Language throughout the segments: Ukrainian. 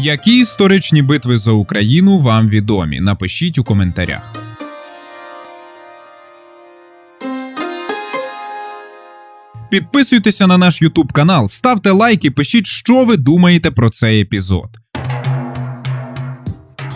Які історичні битви за Україну вам відомі? Напишіть у коментарях. Підписуйтеся на наш YouTube канал, ставте лайки, пишіть, що ви думаєте про цей епізод.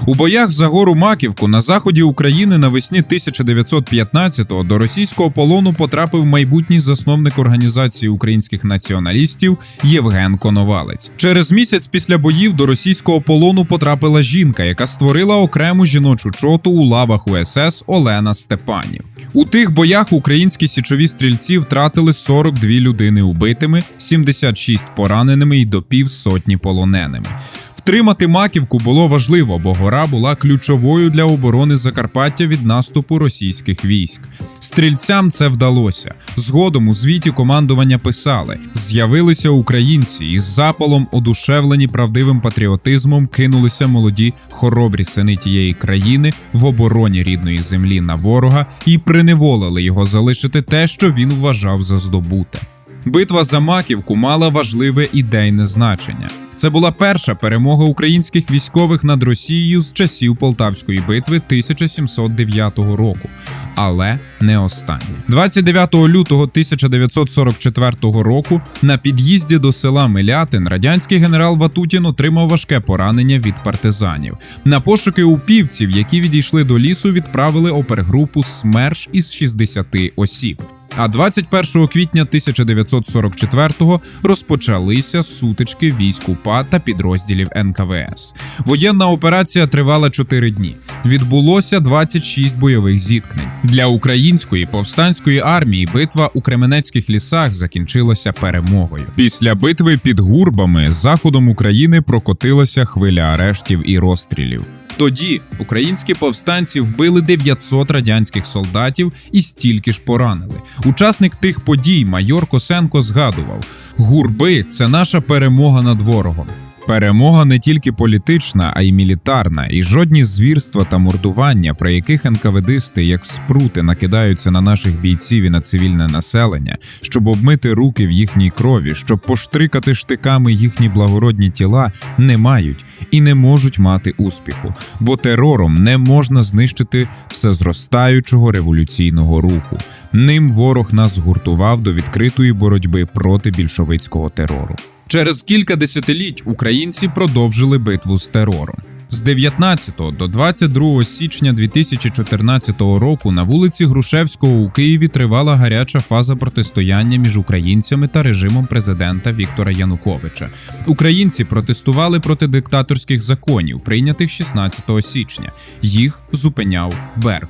У боях за гору Маківку на заході України навесні 1915-го до російського полону потрапив майбутній засновник організації українських націоналістів Євген Коновалець. Через місяць після боїв до російського полону потрапила жінка, яка створила окрему жіночу чоту у лавах УСС Олена Степанів. У тих боях українські січові стрільці втратили 42 людини убитими, 76 пораненими і до півсотні полоненими. Втримати маківку було важливо, бо гора була ключовою для оборони Закарпаття від наступу російських військ. Стрільцям це вдалося. Згодом у звіті командування писали: з'явилися українці із запалом, одушевлені правдивим патріотизмом, кинулися молоді хоробрі сини тієї країни в обороні рідної землі на ворога і приневолили його залишити те, що він вважав за здобуте. Битва за Маківку мала важливе ідейне значення. Це була перша перемога українських військових над Росією з часів Полтавської битви 1709 року, але не остання. 29 лютого 1944 року на під'їзді до села Милятин радянський генерал Ватутін отримав важке поранення від партизанів. На пошуки упівців, які відійшли до лісу, відправили опергрупу СМЕРШ із 60 осіб. А 21 квітня 1944-го розпочалися сутички військ УПА та підрозділів НКВС. Воєнна операція тривала 4 дні. Відбулося 26 бойових зіткнень. Для української повстанської армії битва у Кременецьких лісах закінчилася перемогою. Після битви під гурбами заходом України прокотилася хвиля арештів і розстрілів. Тоді українські повстанці вбили 900 радянських солдатів і стільки ж поранили. Учасник тих подій майор Косенко згадував: гурби це наша перемога над ворогом. Перемога не тільки політична, а й мілітарна, і жодні звірства та мордування, при яких НКВДисти, як спрути, накидаються на наших бійців і на цивільне населення, щоб обмити руки в їхній крові, щоб поштрикати штиками їхні благородні тіла, не мають і не можуть мати успіху, бо терором не можна знищити все зростаючого революційного руху. Ним ворог нас згуртував до відкритої боротьби проти більшовицького терору. Через кілька десятиліть українці продовжили битву з терором. З 19 до 22 січня 2014 року на вулиці Грушевського у Києві тривала гаряча фаза протистояння між українцями та режимом президента Віктора Януковича. Українці протестували проти диктаторських законів, прийнятих 16 січня. Їх зупиняв Берг.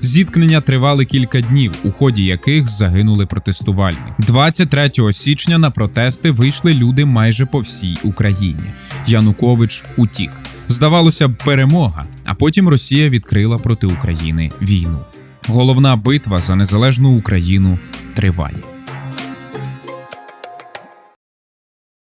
Зіткнення тривали кілька днів, у ході яких загинули протестувальники. 23 січня на протести вийшли люди майже по всій Україні. Янукович утік. Здавалося б, перемога, а потім Росія відкрила проти України війну. Головна битва за незалежну Україну триває.